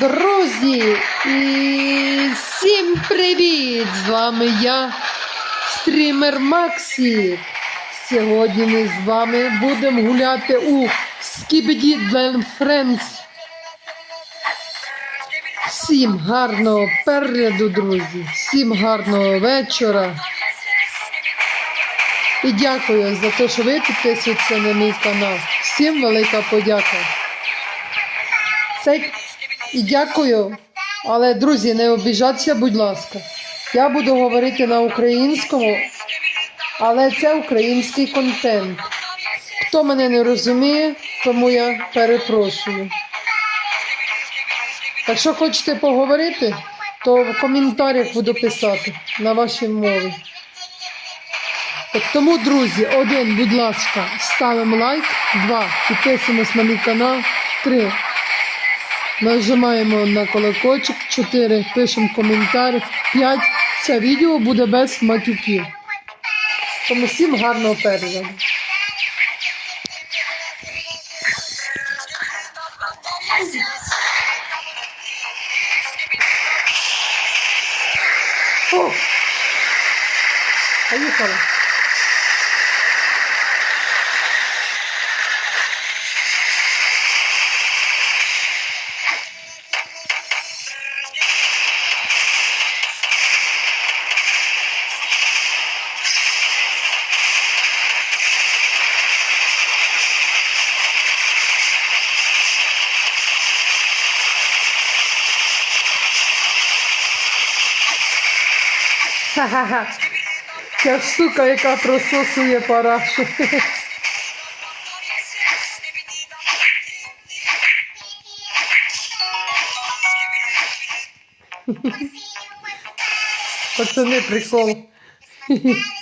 Друзі, і всім привіт! З вами я, стрімер Максі. Сьогодні ми з вами будемо гуляти у Dlen Friends. Всім гарного перегляду, друзі, всім гарного вечора. І дякую за те, що ви підписуєтеся на мій канал. Всім велика подяка. Це і дякую. Але, друзі, не обіжайтеся, будь ласка. Я буду говорити на українському, але це український контент. Хто мене не розуміє, тому я перепрошую. Якщо хочете поговорити, то в коментарях буду писати на вашій мові. От Тому, друзі, один, будь ласка, ставимо лайк, два, підписуємось на мій канал, три. Нажимаємо на колокольчик, 4. Пишемо коментар, 5. Це відео буде без матюків. Тому всім гарного перегляду. О! Поїхали. Ха-ха-ха. Ця штука, яка прососує парашу. Пацани, прикол.